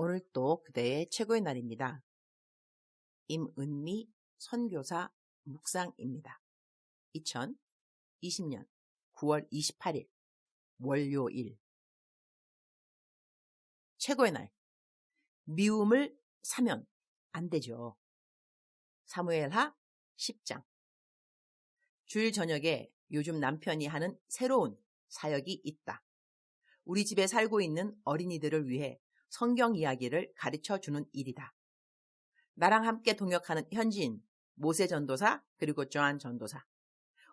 오늘 또 그대의 최고의 날입니다. 임은미 선교사 묵상입니다. 2020년 9월 28일 월요일 최고의 날 미움을 사면 안 되죠. 사무엘하 10장 주일 저녁에 요즘 남편이 하는 새로운 사역이 있다. 우리 집에 살고 있는 어린이들을 위해 성경 이야기를 가르쳐 주는 일이다. 나랑 함께 동역하는 현지인, 모세 전도사, 그리고 조한 전도사.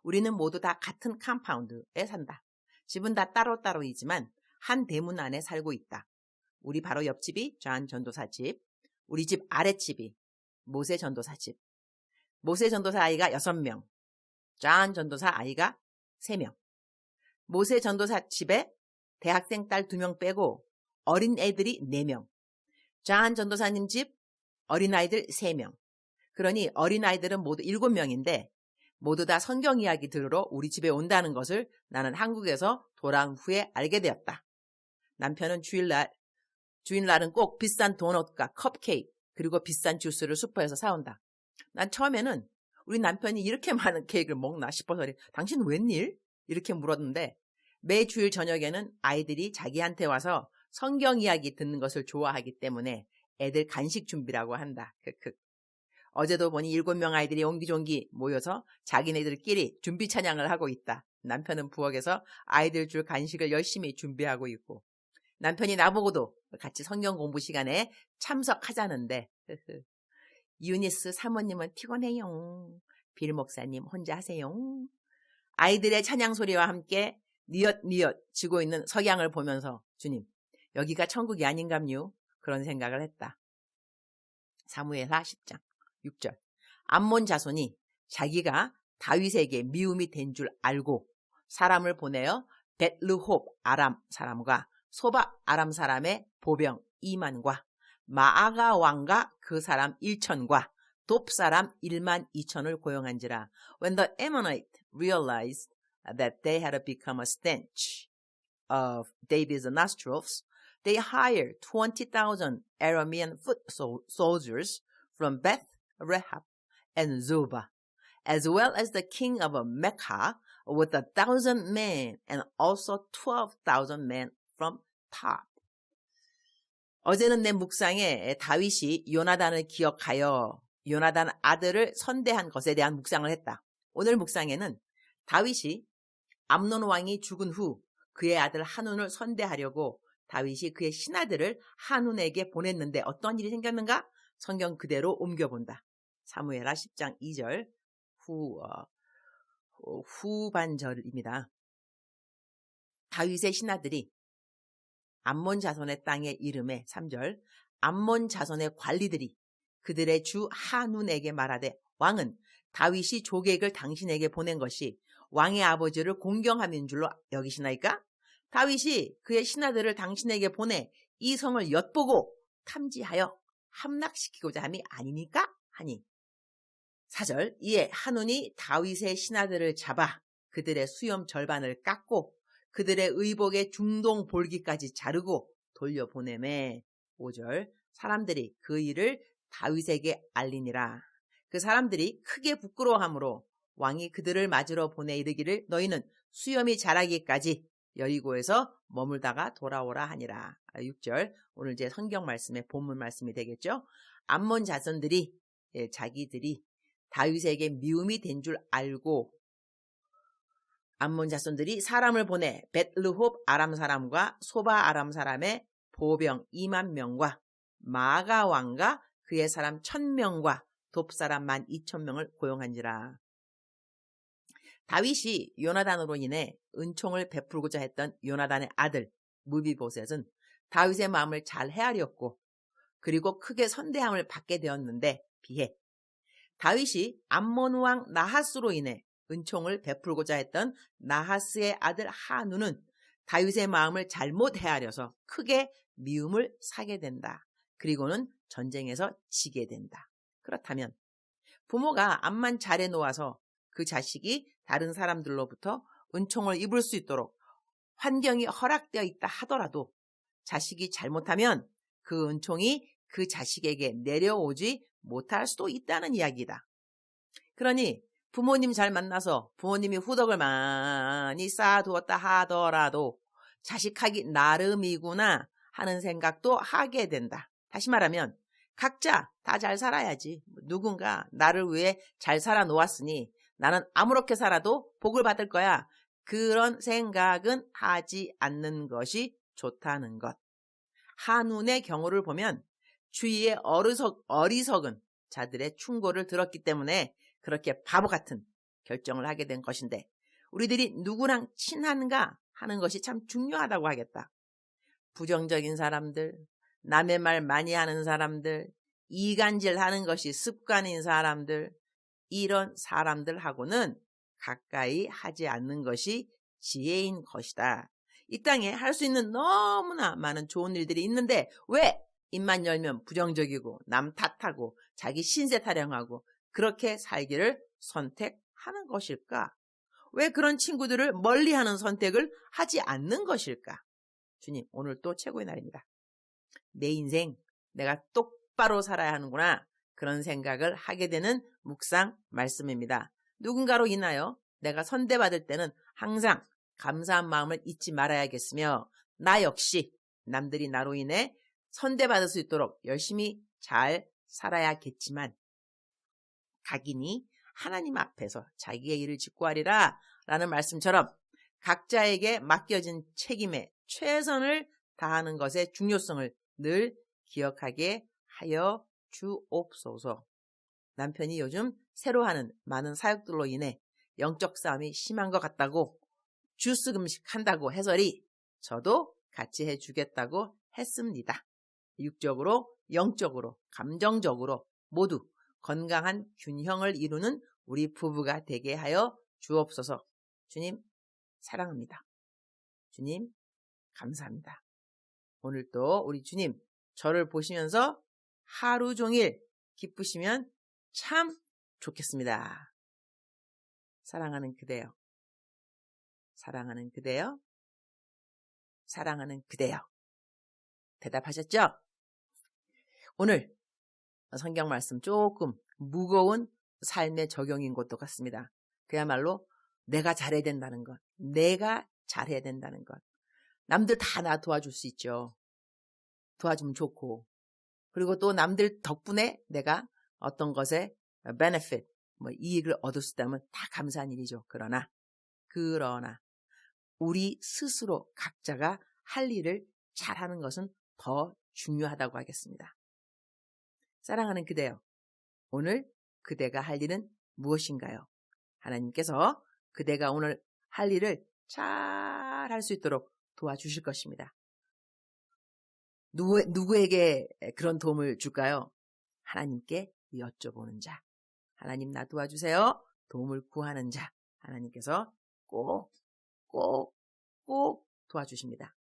우리는 모두 다 같은 컴파운드에 산다. 집은 다 따로따로이지만 한 대문 안에 살고 있다. 우리 바로 옆집이 조한 전도사 집, 우리 집 아랫집이 모세 전도사 집. 모세 전도사 아이가 6명, 조한 전도사 아이가 3명. 모세 전도사 집에 대학생 딸 2명 빼고 어린 애들이 4명. 자한 전도사님 집 어린아이들 3명. 그러니 어린아이들은 모두 7명인데 모두 다 성경 이야기 들으러 우리 집에 온다는 것을 나는 한국에서 돌아온 후에 알게 되었다. 남편은 주일날, 주일날은 꼭 비싼 도넛과 컵케이크, 그리고 비싼 주스를 슈퍼에서 사온다. 난 처음에는 우리 남편이 이렇게 많은 케이크를 먹나 싶어서 당신 웬일? 이렇게 물었는데 매 주일 저녁에는 아이들이 자기한테 와서 성경 이야기 듣는 것을 좋아하기 때문에 애들 간식 준비라고 한다. 크크. 어제도 보니 일곱 명 아이들이 옹기종기 모여서 자기네들끼리 준비 찬양을 하고 있다. 남편은 부엌에서 아이들 줄 간식을 열심히 준비하고 있고 남편이 나보고도 같이 성경 공부 시간에 참석하자는데 유니스 사모님은 피곤해요. 빌 목사님 혼자 하세요. 아이들의 찬양 소리와 함께 니엇니엇 지고 있는 석양을 보면서 주님 여기가 천국이 아닌감요. 그런 생각을 했다. 사무엘하 10장 6절 암몬 자손이 자기가 다윗에게 미움이 된 줄 알고 사람을 보내어 벳르홉 아람 사람과 소바 아람 사람의 보병 2만과 마아가 왕과 그 사람 1천과 돕 사람 1만 2천을 고용한지라 when the Ammonite realized that they had become a stench of David's nostrils they hired 20,000 Aramean foot soldiers from Beth Rehab and Zobah, as well as the king of Mecca with a thousand men and also 12,000 men from Top. 어제는 내 묵상에 다윗이 요나단을 기억하여 요나단 아들을 선대한 것에 대한 묵상을 했다. 오늘 묵상에는 다윗이 암논 왕이 죽은 후 그의 아들 한운을 선대하려고 다윗이 그의 신하들을 한운에게 보냈는데 어떤 일이 생겼는가? 성경 그대로 옮겨본다. 사무엘하 10장 2절 후 어, 후반절입니다. 다윗의 신하들이 암몬 자손의 땅의 이름에 3절 암몬 자손의 관리들이 그들의 주 한운에게 말하되 왕은 다윗이 조객을 당신에게 보낸 것이 왕의 아버지를 공경함인 줄로 여기시나이까? 다윗이 그의 신하들을 당신에게 보내 이 성을 엿보고 탐지하여 함락시키고자 함이 아니니까 하니. 사절 이에 한운이 다윗의 신하들을 잡아 그들의 수염 절반을 깎고 그들의 의복의 중동 볼기까지 자르고 돌려보내매 5절 사람들이 그 일을 다윗에게 알리니라. 그 사람들이 크게 부끄러워하므로 왕이 그들을 맞으러 보내 이르기를 너희는 수염이 자라기까지 여리고에서 머물다가 돌아오라 하니라. 6절 아, 오늘 제 성경 말씀의 본문 말씀이 되겠죠. 암몬 자손들이 예, 자기들이 다윗에게 미움이 된 줄 알고 암몬 자손들이 사람을 보내 벳르홉 아람 사람과 소바 아람 사람의 보병 2만 명과 마가 왕과 그의 사람 1000명과 돕 사람 만 2천 명을 고용한지라. 다윗이 요나단으로 인해 은총을 베풀고자 했던 요나단의 아들 무비보셋은 다윗의 마음을 잘 헤아렸고 그리고 크게 선대함을 받게 되었는데 비해 다윗이 암몬 왕 나하스로 인해 은총을 베풀고자 했던 나하스의 아들 하누는 다윗의 마음을 잘못 헤아려서 크게 미움을 사게 된다. 그리고는 전쟁에서 지게 된다. 그렇다면 부모가 암만 잘해 놓아서 그 자식이 다른 사람들로부터 은총을 입을 수 있도록 환경이 허락되어 있다 하더라도 자식이 잘못하면 그 은총이 그 자식에게 내려오지 못할 수도 있다는 이야기다. 그러니 부모님 잘 만나서 부모님이 후덕을 많이 쌓아두었다 하더라도 자식하기 나름이구나 하는 생각도 하게 된다. 다시 말하면 각자 다 잘 살아야지. 누군가 나를 위해 잘 살아 놓았으니 나는 아무렇게 살아도 복을 받을 거야. 그런 생각은 하지 않는 것이 좋다는 것. 한운의 경우를 보면 주위의 어리석, 어리석은 자들의 충고를 들었기 때문에 그렇게 바보 같은 결정을 하게 된 것인데 우리들이 누구랑 친한가 하는 것이 참 중요하다고 하겠다. 부정적인 사람들, 남의 말 많이 하는 사람들, 이간질 하는 것이 습관인 사람들, 이런 사람들하고는 가까이 하지 않는 것이 지혜인 것이다. 이 땅에 할 수 있는 너무나 많은 좋은 일들이 있는데 왜 입만 열면 부정적이고 남 탓하고 자기 신세 타령하고 그렇게 살기를 선택하는 것일까? 왜 그런 친구들을 멀리하는 선택을 하지 않는 것일까? 주님, 오늘 또 최고의 날입니다. 내 인생 내가 똑바로 살아야 하는구나. 그런 생각을 하게 되는 묵상 말씀입니다. 누군가로 인하여 내가 선대받을 때는 항상 감사한 마음을 잊지 말아야겠으며 나 역시 남들이 나로 인해 선대받을 수 있도록 열심히 잘 살아야겠지만 각인이 하나님 앞에서 자기의 일을 짓고 하리라 라는 말씀처럼 각자에게 맡겨진 책임에 최선을 다하는 것의 중요성을 늘 기억하게 하여 주옵소서. 남편이 요즘 새로 하는 많은 사역들로 인해 영적 싸움이 심한 것 같다고 주스 금식 한다고 해설이 저도 같이 해주겠다고 했습니다. 육적으로, 영적으로, 감정적으로 모두 건강한 균형을 이루는 우리 부부가 되게 하여 주옵소서. 주님, 사랑합니다. 주님, 감사합니다. 오늘 또 우리 주님, 저를 보시면서 하루 종일 기쁘시면 참 좋겠습니다. 사랑하는 그대요. 사랑하는 그대요. 사랑하는 그대요. 대답하셨죠? 오늘 성경 말씀 조금 무거운 삶의 적용인 것도 같습니다. 그야말로 내가 잘해야 된다는 것, 내가 잘해야 된다는 것. 남들 다 나 도와줄 수 있죠. 도와주면 좋고. 그리고 또 남들 덕분에 내가 어떤 것에 benefit, 뭐 이익을 얻을 수 있다면 다 감사한 일이죠. 그러나, 그러나, 우리 스스로 각자가 할 일을 잘하는 것은 더 중요하다고 하겠습니다. 사랑하는 그대요. 오늘 그대가 할 일은 무엇인가요? 하나님께서 그대가 오늘 할 일을 잘 할 수 있도록 도와주실 것입니다. 누구, 누구에게 그런 도움을 줄까요? 하나님께 여쭤보는 자. 하나님 나 도와주세요. 도움을 구하는 자. 하나님께서 꼭, 꼭, 꼭 도와주십니다.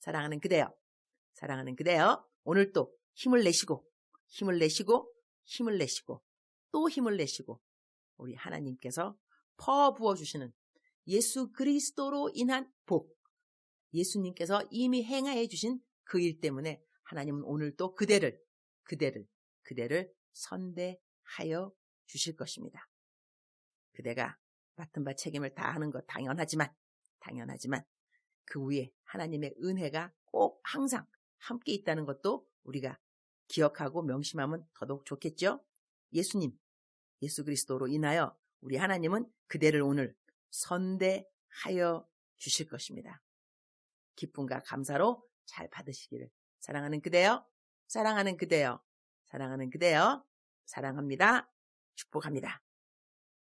사랑하는 그대요. 사랑하는 그대요. 오늘 또 힘을 내시고, 힘을 내시고, 힘을 내시고, 또 힘을 내시고, 우리 하나님께서 퍼 부어 주시는 예수 그리스도로 인한 복, 예수님께서 이미 행하해 주신 그 일 때문에 하나님은 오늘 또 그대를, 그대를, 그대를 선대하여 주실 것입니다. 그대가 맡은 바 책임을 다하는 것 당연하지만, 당연하지만 그 위에 하나님의 은혜가 꼭 항상 함께 있다는 것도 우리가 기억하고 명심하면 더더욱 좋겠죠? 예수님, 예수 그리스도로 인하여 우리 하나님은 그대를 오늘 선대하여 주실 것입니다. 기쁨과 감사로 잘 받으시기를 사랑하는 그대요. 사랑하는 그대요. 사랑하는 그대요. 사랑합니다. 축복합니다.